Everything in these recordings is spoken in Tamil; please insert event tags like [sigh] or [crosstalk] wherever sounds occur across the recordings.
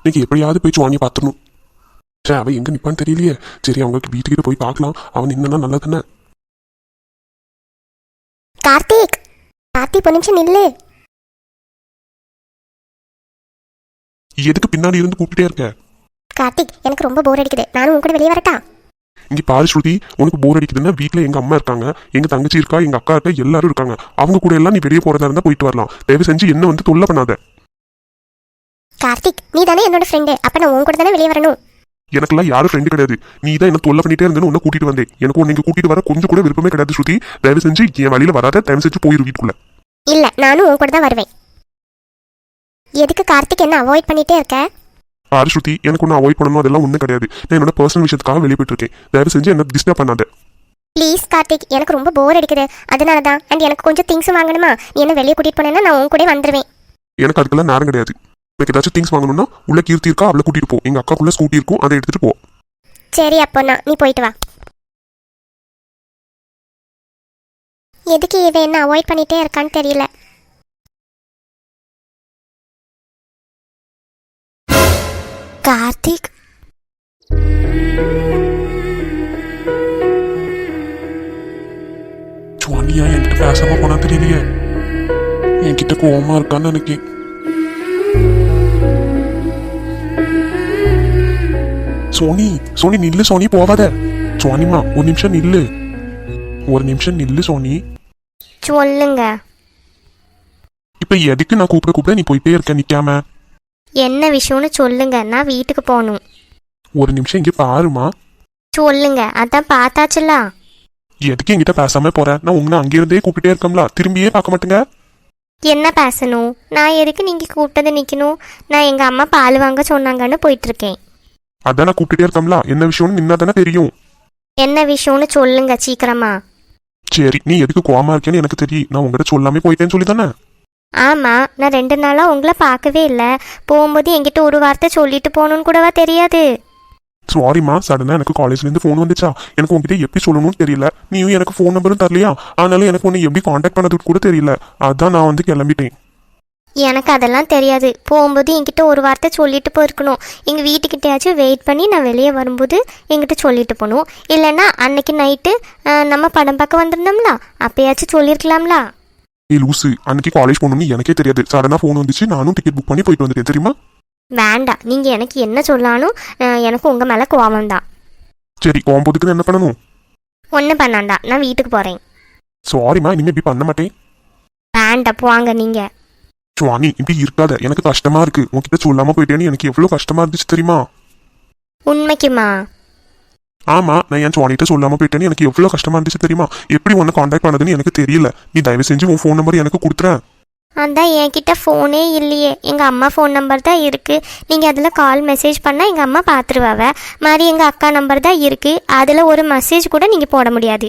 இன்னைக்கு எப்படியாவது போய் சுவானியை பார்த்துடணும். சே அவன் எங்க நிப்பான்னு தெரியலையே. சரி அவங்க வீட்டுக்கிட்ட போய் பார்க்கலாம். அவன் நின்னா நல்லா தானே கார்த்திக் கார்த்திக் ஒரு நிமிஷம் நில்லு. எதுக்கு பின்னாடி இருந்து கூப்பிட்டே இருக்க? கார்த்திக் எனக்கு ரொம்ப போர் அடிக்குது. நானும் உன் கூட வெளியே வரட்டா? இங்க பாரு ஸ்ருதி உனக்கு போர் அடிக்குதுன்னா வீட்ல எங்க அம்மா இருக்காங்க எங்க தங்கச்சி இருக்கா எங்க அக்கா இருக்கா எல்லாரும் இருக்காங்க. அவங்க கூட எல்லாம் நீ வெளியே போறதா இருந்தா போயிட்டு வரலாம். தயவு செஞ்சு என்ன வந்து தொல்லை பண்ணாத. கார்த்திக் நீ தானே என்னோட ஃப்ரெண்டு அப்ப நான் உன் கூட தானே வெளியே வரணும்? எனக்கெல்லாம் யாரும் ஃப்ரெண்டு கிடையாது. நீ தான் என்ன தொல்லை பண்ணிட்டே இருந்தேன்னு உன்னை கூட்டிட்டு வந்தேன். எனக்கு உன்னை கூட்டிட்டு வர கொஞ்சம் கூட விருப்பமே கிடையாது ஸ்ருதி. தயவு செஞ்சு என் வழியில வராத தயவு செஞ்சு போயிரு வீட்டுக்குள்ள. இல்ல நானும் உன் கூட தான் வருவேன். எதுக்கு கார்த்திக் என்ன அவாய்ட் பண்ணிட்டே இருக்க? பாரு ஸ்ருதி எனக்கு ஒன்று அவாய்ட் பண்ணணும் அதெல்லாம் ஒன்றும் கிடையாது. நான் என்னோட பர்சனல் விஷயத்துக்காக வெளியே போயிட்டு இருக்கேன் தயவு செஞ்சு என்ன டிஸ்டர்ப் பண்ணாத. ப்ளீஸ் கார்த்திக் எனக்கு ரொம்ப போர் அடிக்குது. அதனால தான் அண்ட் எனக்கு கொஞ்சம் திங்ஸ் வாங்கணுமா? நீ என்ன வெளியே கூட்டிட்டு போனேன்னா நான் உன் கூட வந்துருவேன். எனக்கு அதுக்கெல்லாம் நேரம் கிடையாது. எனக்கு ஏதாச்சும் திங்ஸ் வாங்கணும்னா உள்ள கீர்த்தி இருக்கா? அவளை கூட்டிட்டு போ. எங்க அக்காக்குள்ள ஸ்கூட்டி இருக்கும். அதை எடுத்துட்டு போ. சரி அப்போ நான் நீ போயிட்டு வா. எதுக்கு இவன் என்ன அவாய்ட் பண்ணிட்டே இருக்கான்னு தெரியல. கார்த்திக்? சுவானியா என்கிட்ட பேசாம போனா தெரியலையே. என்கிட்ட கோவமா இருக்கான்னு நினைக்கேன். சோனி சோனி நில்லு சோனி போவாத சோனிமா ஒரு நிமிஷம் நில்லு. ஒரு நிமிஷம் நில்லு சோனி. சொல்லுங்க. இப்ப எதுக்கு நான் கூப்பிட கூப்பிட நீ போயிட்டே இருக்க நிக்காம? என்ன விஷயம்னு சொல்லுங்க நான் வீட்டுக்கு போகணும். ஒரு நிமிஷம் இங்க பாருமா சொல்லுங்க அதான் பார்த்தாச்சுல. எதுக்கு என்கிட்ட பேசாம போற? நான் உங்களை அங்கிருந்தே கூப்பிட்டே இருக்கோம்ல திரும்பியே பார்க்க மாட்டேங்க. என்ன பேசணும்? நான் எதுக்கு நீங்க கூப்பிட்டது நிக்கணும்? நான் எங்க அம்மா பால் வாங்க சொன்னாங்கன்னு போயிட்டு இருக்கேன். அதான் நான் கூப்பிட்டுட்டே இருக்கோம்ல? என்ன விஷயம்னு நின்னா தானே தெரியும். என்ன விஷயம்னு சொல்லுங்க சீக்கிரமா. சரி நீ எதுக்கு கோவமா இருக்கேன்னு எனக்கு தெரியும். நான் உங்ககிட்ட சொல்லாமே போயிட்டேன்னு சொல்லி தானே ஆமா நான் ரெண்டு நாளா உங்களை பார்க்கவே இல்லை. போகும்போது என்கிட்ட ஒரு வார்த்தை சொல்லிட்டு போகணும்னு கூடவா தெரியாது? சாரிம்மா சடனா எனக்கு காலேஜ்ல இருந்து ஃபோன் வந்துச்சா? எனக்கு உங்ககிட்ட எப்படி சொல்லணும்னு தெரியல. நீயும் எனக்கு ஃபோன் நம்பரும் தரலையா? ஆனாலும் எனக்கு உன்னை எப்படி காண்டாக்ட் பண்ணதுக்கு கூட தெரியல. அதான் நான் வந்து கிளம்பிட்டேன். எனக்கு அதெல்லாம் தெரியாது. போகும்போது என்கிட்ட ஒரு வார்த்தை சொல்லிட்டு போயிருக்கணும். எங்கள் வீட்டுக்கிட்டயாச்சும் வெயிட் பண்ணி நான் வெளியே வரும்போது என்கிட்ட சொல்லிட்டு போகணும். இல்லைன்னா அன்னைக்கு நைட்டு நம்ம படம் பார்க்க வந்திருந்தோம்ல அப்பயாச்சும் சொல்லியிருக்கலாம்ல. ஏ லூசு அன்னைக்கு காலேஜ் போகணும்னு எனக்கே தெரியாது. சடனா ஃபோன் வந்துச்சு. நானும் டிக்கெட் புக் பண்ணி போயிட்டு வந்துட்டேன் தெரியுமா? வேண்டாம் நீங்கள் எனக்கு என்ன சொல்லாலும் அஹ், எனக்கு உங்கள் மேலே கோவம் தான் சரி போகும்போதுக்கு என்ன பண்ணணும்? ஒன்றும் பண்ணாண்டா. நான் வீட்டுக்கு போகிறேன் சாரிம்மா இனிமே இப்படி பண்ண மாட்டேன். வேண்டாம் போவாங்க நீங்கள் சுவானி இப்படி இருக்காத. எனக்கு கஷ்டமா இருக்கு. உன்கிட்ட சொல்லாம போயிட்டேன்னு எனக்கு எவ்வளவு கஷ்டமா இருந்துச்சு தெரியுமா? உண்மைக்குமா? ஆமா நான் என் சுவானிட்ட சொல்லாம போயிட்டேன்னு எனக்கு எவ்வளவு கஷ்டமா இருந்துச்சு தெரியுமா? எப்படி உன்னை காண்டாக்ட் பண்ணதுன்னு எனக்கு தெரியல. நீ தயவு செஞ்சு உன் ஃபோன் நம்பர் எனக்கு கொடுத்துறேன் அதான் என்கிட்ட ஃபோனே இல்லையே. எங்கள் அம்மா ஃபோன் நம்பர் தான் இருக்குது நீங்கள் அதில் கால் மெசேஜ் பண்ணால் எங்கள் அம்மா பார்த்துருவாவ மாதிரி எங்கள் அக்கா நம்பர் தான் இருக்குது அதில் ஒரு மெசேஜ் கூட நீங்கள் போட முடியாது.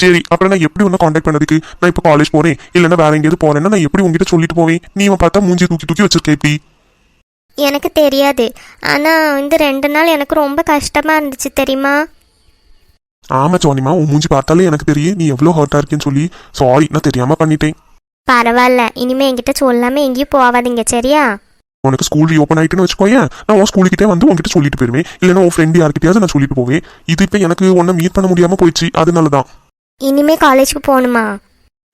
சரி அப்புறம் நான் எப்படி உன்னை காண்டாக்ட் பண்ணதுக்கு? நான் இப்போ காலேஜ் போறேன். இல்லைன்னா வேற எங்கேயாவது போறேன்னா நான் எப்படி உங்ககிட்ட சொல்லிட்டு போவேன்? நீ இவன் பார்த்தா மூஞ்சி தூக்கி தூக்கி வச்சிருக்க எப்படி? எனக்கு தெரியாது. ஆனால் இந்த ரெண்டு நாள் எனக்கு ரொம்ப கஷ்டமாக இருந்துச்சு தெரியுமா? ஆமா சோனிமா உன் மூஞ்சி பார்த்தாலே எனக்கு தெரியும். நீ எவ்வளவு ஹர்ட்டா இருக்கேன்னு சொல்லி. சாரி நான் தெரியாம பண்ணிட்டேன். பரவாயில்ல. இனிமேல் என்கிட்ட சொல்லாமல் எங்கேயும் போகாதீங்க சரியா? உனக்கு ஸ்கூல் ரீஓப்பன் ஆயிட்டுன்னு வச்சுக்கோயேன். நான் உன் ஸ்கூலுக்கிட்டே வந்து உன்கிட்ட சொல்லிட்டு போயிருவேன். இல்லைன்னா உன் ஃப்ரெண்டு யார்கிட்டயாவது நான் சொல்லிட்டு போவேன். இது இப்போ எனக்கு உன்னை மீட் பண்ண முடியாம போயிடுச்சு. அதனால தான் இனிமே காலேஜுக்கு போகணுமா?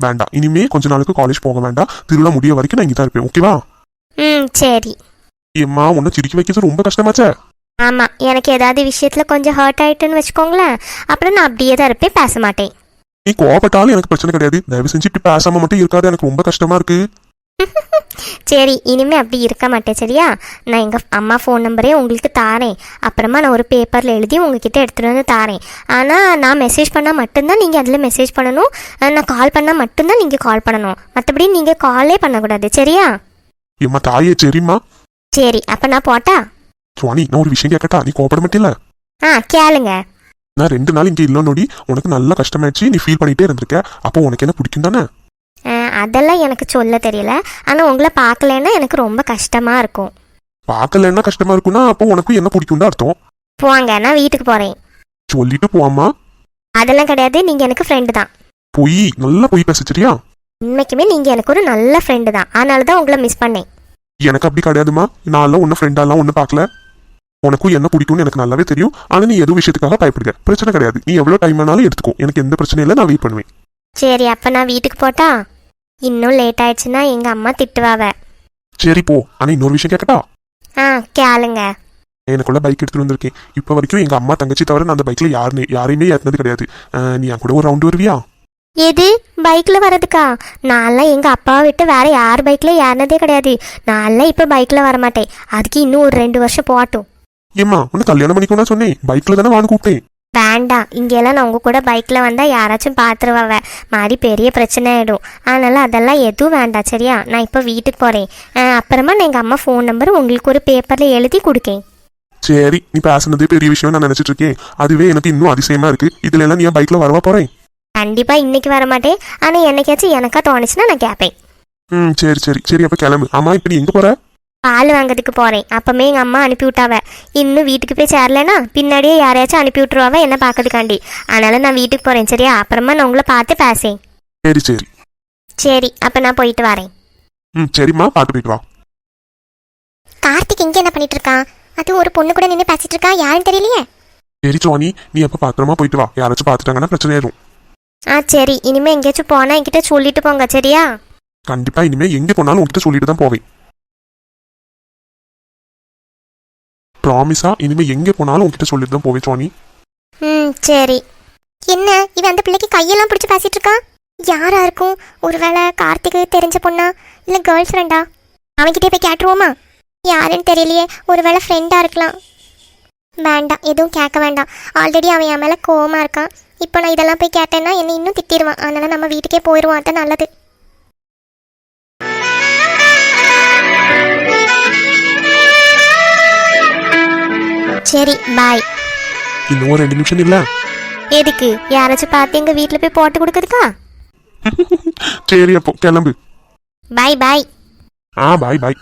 வேண்டாம் இனிமே கொஞ்ச நாளுக்கு காலேஜ் போக வேண்டாம் திருவிழா முடிய வரைக்கும் நான் இங்கே தான் இருப்பேன். ஓகேவா ம் சரி. ஏம்மா உன்னை சிரிக்க வைக்கிறது ரொம்ப கஷ்டமாச்சே. ஆமாம் எனக்கு ஏதாவது விஷயத்தில் கொஞ்சம் ஹர்ட் ஆயிட்டுன்னு வச்சுக்கோங்களேன். அப்புறம் நான் அப்படியே தான் இருப்பேன் பேச மாட்டேன். நீ கோவப்பட்டாலும் எனக்கு பிரச்சனை கிடையாது. தயவு செஞ்சு இப்படி பேசாம மட்டும் இருக்காது. எனக்கு ரொம்ப கஷ்டமா இருக்கு. சரி இனிமே அப்படி இருக்க மாட்டேன் சரியா? நான் எங்கள் அம்மா ஃபோன் நம்பரே உங்களுக்கு தாரேன் அப்புறமா நான் ஒரு பேப்பரில் எழுதி உங்ககிட்ட எடுத்துகிட்டு வந்து தாரேன் ஆனால் நான் மெசேஜ் பண்ணால் மட்டும்தான் நீங்கள் அதில் மெசேஜ் பண்ணணும். நான் கால் பண்ணால் மட்டும்தான் நீங்கள் கால் பண்ணணும். மற்றபடி நீங்கள் காலே பண்ணக்கூடாது சரியா? ஏம்மா தாயே சரிம்மா? சரி அப்போ நான் போட்டா? சுவானி நான் ஒரு விஷயம் கேட்கட்டா? நீ கோவப்பட மாட்டில ஆ கேளுங்க. நான் ரெண்டு நாள் இங்கே இல்லை நோடி உனக்கு நல்லா கஷ்டமாயிடுச்சு நீ ஃபீல் பண்ணிட்டே இருந்திருக்க. அப்போ உனக்கு என்ன பிடிக்கும் தானே அதெல்லாம் எனக்கு சொல்ல தெரியல. ஆனால் உங்களை பார்க்கலன்னா எனக்கு ரொம்ப கஷ்டமாக இருக்கும். பார்க்கலன்னா கஷ்டமா இருக்கும்னா அப்போ உனக்கு என்ன பிடிக்கும் தான் அர்த்தம். போங்க நான் வீட்டுக்கு போகிறேன் சொல்லிட்டு போவாமா அதெல்லாம் கிடையாது நீங்கள் எனக்கு ஃப்ரெண்டு தான். பொய் நல்லா பொய் பேசுச்சிரியா உண்மைக்குமே நீங்கள் எனக்கு ஒரு நல்ல ஃப்ரெண்டு தான். அதனால தான் உங்களை மிஸ் பண்ணேன். எனக்கு அப்படி கிடையாதுமா நான்லாம் ஒன்றும் ஃப்ரெண்டாலாம் ஒன்றும் பார்க்கல. உனக்கும் என்ன பிடிக்கும்னு எனக்கு நல்லாவே தெரியும். ஆனால் நீ எதுவும் விஷயத்துக்காக பயப்படுங்க பிரச்சனை கிடையாது. நீ எவ்வளோ டைம் வேணாலும் எடுத்துக்கோ. எனக்கு எந்த பிரச்சனையும் இல்லை நான் வெயிட் பண்ணுவேன். சரி அப்போ நான் வீட்டுக்கு போட்டா? இன்னும் லேட் ஆயிடுச்சுன்னா எங்கள் அம்மா திட்டுவாவ. சரி போ. ஆனால் இன்னொரு விஷயம் கேட்கட்டா ஆ கேளுங்க. எனக்குள்ள பைக் எடுத்துட்டு வந்திருக்கேன். இப்போ வரைக்கும் எங்க அம்மா தங்கச்சி தவிர நான் அந்த பைக்ல யாருமே யாரையுமே ஏற்றினது கிடையாது. அஹ் நீ என் கூட ஒரு ரவுண்ட் வருவியா? எது? பைக்கில் வர்றதுக்கா? நான்லாம் எங்கள் அப்பாவை விட்டு வேற யார் பைக்கில் ஏறினதே கிடையாது. நான்லாம் இப்போ பைக்கில் வரமாட்டேன். அதுக்கு இன்னும் ஒரு ரெண்டு வருஷம் போகட்டும். ஏம்மா உன்னை கல்யாணம் பண்ணிக்கணும் சொன்னேன். பைக்ல தானே வாங்க கூப்பிட்டேன். வேண்டாம். இங்கெல்லாம் நான் உங்கள் கூட பைக்கில் வந்தால் யாராச்சும் பார்த்துருவாவ மாதிரி பெரிய பிரச்சனை ஆகிடும் அதனால் அதெல்லாம் எதுவும் வேண்டாம் சரியா? நான் இப்போ வீட்டுக்கு போகிறேன் அப்புறமா நான் எங்கள் அம்மா ஃபோன் நம்பர் உங்களுக்கு ஒரு பேப்பரில் எழுதி கொடுக்கேன். சரி நீ பேசுனதே பெரிய விஷயம் நான் நினைச்சிட்டு இருக்கேன். அதுவே எனக்கு இன்னும் அதிசயமா இருக்கு. இதுல எல்லாம் நீ பைக்ல வரவா போறேன்? கண்டிப்பாக இன்னைக்கு வர மாட்டேன் ஆனால் என்னைக்காச்சும் எனக்கா தோணுச்சுன்னா நான் கேட்பேன் ம் சரி சரி. சரி அப்ப கிளம்பு. ஆமா இப்ப நீ எங்க போற? பால் வாங்கிறதுக்கு போகிறேன் அப்பமே எங்கள் அம்மா அனுப்பி விட்டாவ இன்னும் வீட்டுக்கு போய் சேரலைன்னா பின்னாடியே யாரையாச்சும் அனுப்பி விட்டுருவாவ என்ன பார்க்கறதுக்காண்டி. அதனால் நான் வீட்டுக்கு போகிறேன் சரியா? அப்புறமா நான் உங்களை பார்த்து பேசேன் சரி சரி. சரி அப்போ நான் போயிட்டு வரேன். ம் சரிம்மா பார்த்து போயிட்டு வா. கார்த்திக் இங்கே என்ன பண்ணிட்டு இருக்கான் அது ஒரு பொண்ணு கூட நின்று பேசிட்டு இருக்கா யாருன்னு தெரியலையே? சரி சோனி நீ அப்ப பத்திரமா போயிட்டு வா. யாராச்சும் பார்த்துட்டாங்கன்னா பிரச்சனை ஆயிரும். ஆ சரி. இனிமே எங்கேயாச்சும் போனா என்கிட்ட சொல்லிட்டு போங்க சரியா? கண்டிப்பா இனிமே எங்க போனாலும் உன்கிட்ட சொல்லிட்டு தான் போவேன். ப்ராமிஸா இனிமே எங்க போனாலும் உன்கிட்ட சொல்லிட்டு தான் போவே சுவாமி. ம் சரி. என்ன இவன் அந்த பிள்ளைக்கு கையெல்லாம் பிடிச்சி பேசிட்டு இருக்கான் யாரா இருக்கும்? ஒருவேளை கார்த்திக்கு தெரிஞ்ச பொண்ணா? இல்லை கேர்ள் ஃப்ரெண்டா அவன்கிட்டே போய் கேட்டுருவோமா? யாருன்னு தெரியலையே. ஒருவேளை ஃப்ரெண்டாக இருக்கலாம். வேண்டாம் எதுவும் கேட்க வேண்டாம். ஆல்ரெடி அவன் என் மேலே கோவமாக இருக்கான். இப்போ நான் இதெல்லாம் போய் கேட்டேன்னா என்னை இன்னும் திட்டிடுவான் அதனால் நம்ம வீட்டுக்கே போயிடுவோம் அதான் நல்லது. சரி பாய் இன்னும் ஒரு ரெண்டு நிமிஷம் இல்ல எதுக்கு? யாராச்சும் பார்த்து எங்கள் வீட்டில் போய் போட்டு கொடுக்குறதுக்கா? சரி அப்போ கிளம்பு. பாய் பாய் ஆ பாய் பாய்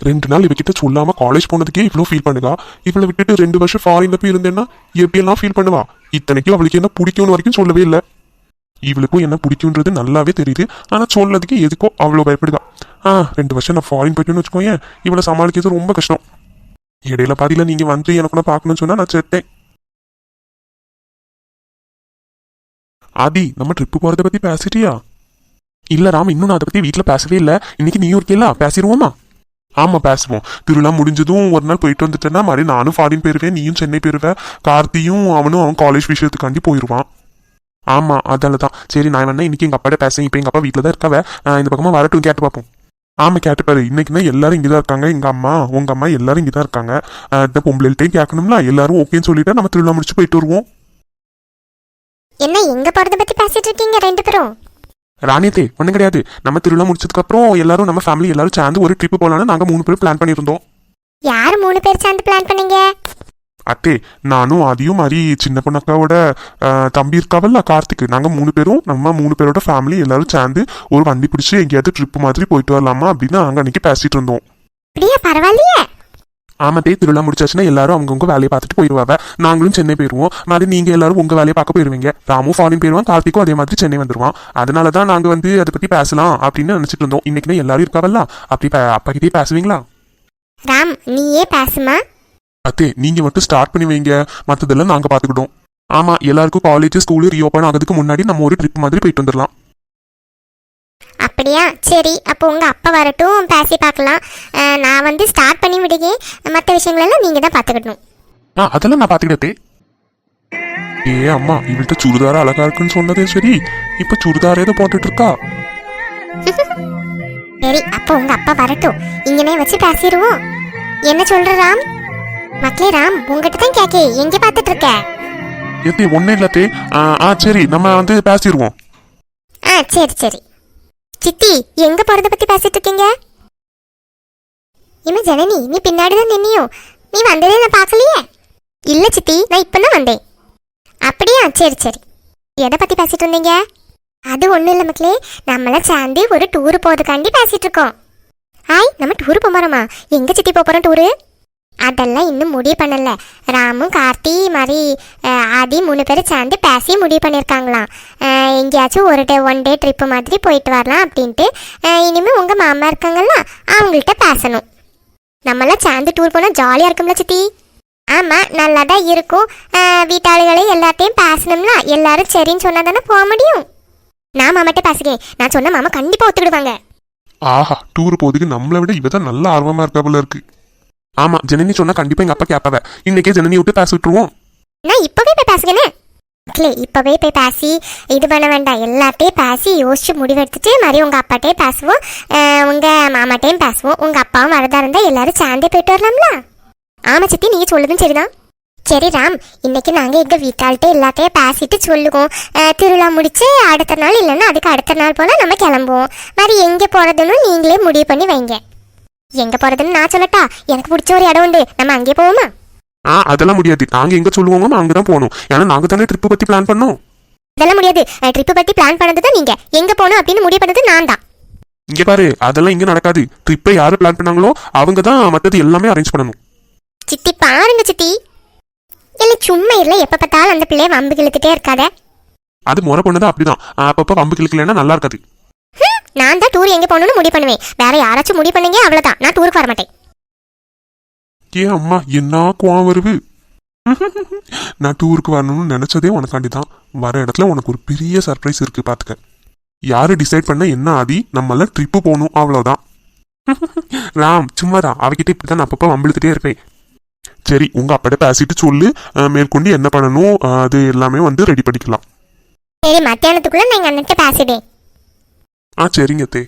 ரெண்டு நாள் இவகிட்ட சொல்லாம காலேஜ் போனதுக்கே இவ்வளோ ஃபீல் பண்ணுதா? இவளை விட்டுட்டு ரெண்டு வருஷம் ஃபாரின்ல போய் இருந்தேன்னா எப்படியெல்லாம் ஃபீல் பண்ணுவா? இத்தனைக்கும் அவளுக்கு என்ன பிடிக்கும்னு வரைக்கும் சொல்லவே இல்லை. இவளுக்கும் என்ன பிடிக்குன்றது நல்லாவே தெரியுது. ஆனா சொல்லதுக்கு எதுக்கோ அவ்வளோ பயப்படுதா. ஆ ரெண்டு வருஷம் நான் ஃபாரின் போயிட்டேன்னு வச்சுக்கோயேன். இவளை சமாளிக்கிறது ரொம்ப கஷ்டம். இடையில பாதியில நீங்க வந்து எனக்கு நான் பார்க்கணும்னு சொன்னா நான் செத்தேன். ஆதி நம்ம ட்ரிப்பு போறத பத்தி பேசிட்டியா? இல்ல ராம் இன்னும் நான் அதை பத்தி வீட்டுல பேசவே இல்ல. இன்னைக்கு நீயும் இருக்கீல்ல பேசிடுவோமா ஆமா பேசுவோம். திருவிழா முடிஞ்சதும் ஒரு நாள் போயிட்டு வந்துட்டேன்னா மறுபடியும் நானும் ஃபாரின் போயிருவேன் நீயும் சென்னை போயிருவ. கார்த்தியும் அவனும் அவன் காலேஜ் விஷயத்துக்காண்டி போயிடுவான் ஆமா அதால தான் சரி நான் வேணா இன்னைக்கு எங்க அப்பாட்ட பேசுறேன். இப்போ எங்க அப்பா வீட்டில் தான் இருக்காவ இந்த பக்கமா வரட்டும் கேட்டு பார்ப்போம். ஆமா கேட்டு பாரு. இன்னைக்குன்னா எல்லாரும் இங்கே தான் இருக்காங்க. எங்க அம்மா உங்க அம்மா எல்லாரும் இங்கே தான் இருக்காங்க இந்த பொம்பளைகிட்டையும் கேட்கணும்ல? எல்லாரும் ஓகேன்னு சொல்லிட்டா நம்ம திருவிழா முடிச்சு போயிட்டு வருவோம். என்ன எங்க போறத பத்தி பேசிட்டு இருக்கீங்க ரெண்டு பேரும்? ராணியத்தே ஒன்றும் கிடையாது. நம்ம திருவிழா முடிச்சதுக்கு அப்புறம் எல்லாரும் நம்ம ஃபேமிலி எல்லாரும் சேர்ந்து ஒரு ட்ரிப்பு போகலான்னு நாங்கள் மூணு பேர் பிளான் பண்ணியிருந்தோம். யார் மூணு பேர் சேர்ந்து பிளான் பண்ணீங்க? அத்தே நானும் அதையும் மாதிரி சின்ன பொண்ணக்காவோட தம்பி இருக்காவல்ல கார்த்திக். நாங்கள் மூணு பேரும் நம்ம மூணு பேரோட ஃபேமிலி எல்லாரும் சேர்ந்து ஒரு வண்டி பிடிச்சி எங்கேயாவது ட்ரிப் மாதிரி போயிட்டு வரலாமா அப்படின்னு நாங்கள் அன்னைக்கு பேசிட்டு இருந்தோம். பரவாயில்லையே. ஆமாத்தே திருவிழா முடிச்சாச்சுன்னா எல்லாரும் அவங்கவுங்க வேலையை பார்த்துட்டு போயிடுவாங்க நாங்களும் சென்னை போயிடுவோம் மாதிரி நீங்கள் எல்லாரும் உங்கள் வேலையை பார்க்க போயிடுவீங்க ராமும் ஃபாரின் போயிடுவான் கார்த்திக்கும் அதே மாதிரி சென்னை வந்துருவான். அதனால தான் நாங்கள் வந்து அதை பற்றி பேசலாம் அப்படின்னு நினச்சிட்டு இருந்தோம். இன்னைக்குன்னு எல்லாரும் இருக்காவல்ல அப்படி அப்பா கிட்டே பேசுவீங்களா? ராம் நீயே பேசுமா? அத்தே நீங்க மட்டும் ஸ்டார்ட் பண்ணி வைங்க. மத்ததெல்லாம் நாங்க பாத்துக்கிட்டோம். ஆமா எல்லாருக்கும் காலேஜ் ஸ்கூலு ரீஓபன் ஆகிறதுக்கு முன்னாடி நம்ம ஒரு ட்ரிப் மாதிரி போயிட்டு வந்துடலாம் அப்படியா? சரி அப்போ உங்க அப்பா வரட்டும். பேசி பார்க்கலாம். நான் வந்து ஸ்டார்ட் பண்ணி விடுங்க மற்ற விஷயங்களெல்லாம் நீங்க தான் பார்த்துக்கணும் ஆ அதெல்லாம் நான் பாத்துக்கிட்டே ஏ அம்மா இவள்கிட்ட சுடிதார் அழகா இருக்குன்னு சொன்னதே சரி. இப்ப சுடிதார் ஏதோ போட்டுட்டு இருக்கா [laughs] சரி அப்போ உங்க அப்பா வரட்டும். இங்கனே வச்சு பேசிடுவோம் என்ன சொல்ற ராம்? மக்களே ராம் உங்ககிட்ட தான் கேக்கே எங்க பார்த்துட்டு இருக்க எத்தே ஒன்னே இல்லாத்தே ஆ ஆ, சரி நம்ம வந்து பேசிடுவோம் ஆ சரி சரி. சித்தி எங்க போறத பத்தி பேசிட்டு இருக்கீங்க இம்மா ஜனனி நீ பின்னாடி தான் நின்னியோ? நீ வந்ததே நான் பார்க்கலையே? இல்ல சித்தி நான் இப்பதான் வந்தேன். அப்படியா? சரி சரி. எதை பத்தி பேசிட்டு இருந்தீங்க அது ஒண்ணும் இல்ல மக்களே நம்மளாம் சேர்ந்து ஒரு டூர் போறதுக்காண்டி பேசிட்டு இருக்கோம் ஹாய் நம்ம டூர் போறோமா? எங்க சித்தி போறோம் டூரு அதெல்லாம் இன்னும் முடிவு பண்ணல. ராமும் கார்த்தி மாதிரி ஆதி மூணு பேரும் சேர்ந்து பேசி முடிவு பண்ணியிருக்காங்களாம் எங்கேயாச்சும் ஒரு டே ஒன் டே ட்ரிப்பு மாதிரி போயிட்டு வரலாம் அப்படின்ட்டு. இனிமேல் உங்கள் மாமா இருக்காங்கல்ல அவங்கள்ட்ட பேசணும். நம்மளாம் சேர்ந்து டூர் போனால் ஜாலியாக இருக்கும்ல சித்தி. ஆமாம் நல்லா தான் இருக்கும் அஹ், எல்லாத்தையும் பேசணும்ல எல்லாரும் சரின்னு சொன்னால் தானே போக முடியும்? நான் மாமாட்ட பேசுகிறேன். நான் சொன்ன மாமா கண்டிப்பாக ஒத்துக்கிடுவாங்க. ஆஹா டூர் போகிறதுக்கு நம்மளை விட இவ தான் நல்ல ஆர்வமாக இருக்கா போல இருக்குது ஆமா ஜனனி சொன்னா கண்டிப்பா எங்க அப்பா கேப்பாவ. இன்னைக்கே ஜனனி விட்டு பேச விட்டுருவோம் நான் இப்போவே போய் பேசுகிறேன்? இல்லை இப்போவே போய் பேசி இது பண்ண வேண்டாம் எல்லாத்தையும் பேசி யோசிச்சு முடிவெடுத்துட்டு மாதிரி உங்கள் அப்பாட்டையும் பேசுவோம். உங்கள் உங்க மாமாட்டையும் பேசுவோம். உங்கள் அப்பாவும் வரதா இருந்தால் எல்லாரும் சேர்ந்தே போயிட்டு வரலாம்ல? ஆமாம் சித்தி நீங்கள் சொல்லுதும் சரிதான். சரி ராம் இன்னைக்கு நாங்கள் எங்கள் வீட்டாள்கிட்ட எல்லாத்தையும் பேசிட்டு சொல்லுவோம். திருவிழா முடிச்சு அடுத்த நாள் இல்லைன்னா அதுக்கு அடுத்த நாள் போல் நம்ம கிளம்புவோம். மாதிரி எங்கே போகிறதுன்னு நீங்களே முடிவு பண்ணி வைங்க. எங்கே போகிறதுன்னு நான் சொல்லட்டா? எனக்கு பிடிச்ச ஒரு இடம் உண்டு. நம்ம அங்கே போவோமா? ஆ அதெல்லாம் முடியாது. நாங்க எங்க சொல்லுவோமோ அங்கதான் போகணும். ஏன்னா நாங்க தானே ட்ரிப் பத்தி பிளான் பண்ணோம். இதெல்லாம் முடியாது. ட்ரிப்பு பத்தி பிளான் பண்ணது தான் நீங்க. எங்க போகணும் அப்படின்னு முடிவு பண்ணது நான் தான். இங்க பாரு அதெல்லாம் இங்க நடக்காது. ட்ரிப்பை யாரு பிளான் பண்ணாங்களோ அவங்க தான் மத்தது எல்லாமே அரேஞ்ச் பண்ணணும். சித்தி பாருங்க சித்தி. இல்ல சும்மா இல்ல. எப்ப பார்த்தாலும் அந்த பிள்ளைய வம்பு இழுத்துட்டே இருக்காத. அது முறை பொண்ணுதான் அப்படிதான். அப்பப்போ பம்பு கிழக்கலன்னா நல்லா இருக்காது. நான் தான் டூர் எங்க போகணும்னு முடிவு பண்ணுவேன். வேற யாராச்சும் முடிவு பண்ணுங்க அவ்வளவுதான். நான் டூருக்கு வர மாட்டேன். ஏ அம்மா என்ன குவம் வருது? நான் டூருக்கு வரணும்னு நினைச்சதே உனக்காண்டி தான் வர இடத்துல உனக்கு ஒரு பெரிய சர்ப்ரைஸ் இருக்கு பாத்துக்க. யாரு டிசைட் பண்ண என்ன ஆதி? நம்மள ட்ரிப்பு போகணும் அவ்வளவுதான். ராம் சும்மாதான் அவகிட்ட இப்படிதான் நான் அப்பப்போ வம்பிழுத்துட்டே இருப்பேன். சரி உங்க அப்பாட்ட பேசிட்டு சொல்லு. மேற்கொண்டு என்ன பண்ணணும்? அது எல்லாமே வந்து ரெடி பண்ணிக்கலாம். சரி மத்தியானத்துக்குள்ள நான் எங்க அண்ணன்ட்ட பேசிட்டேன் ஆ சரிங்க தே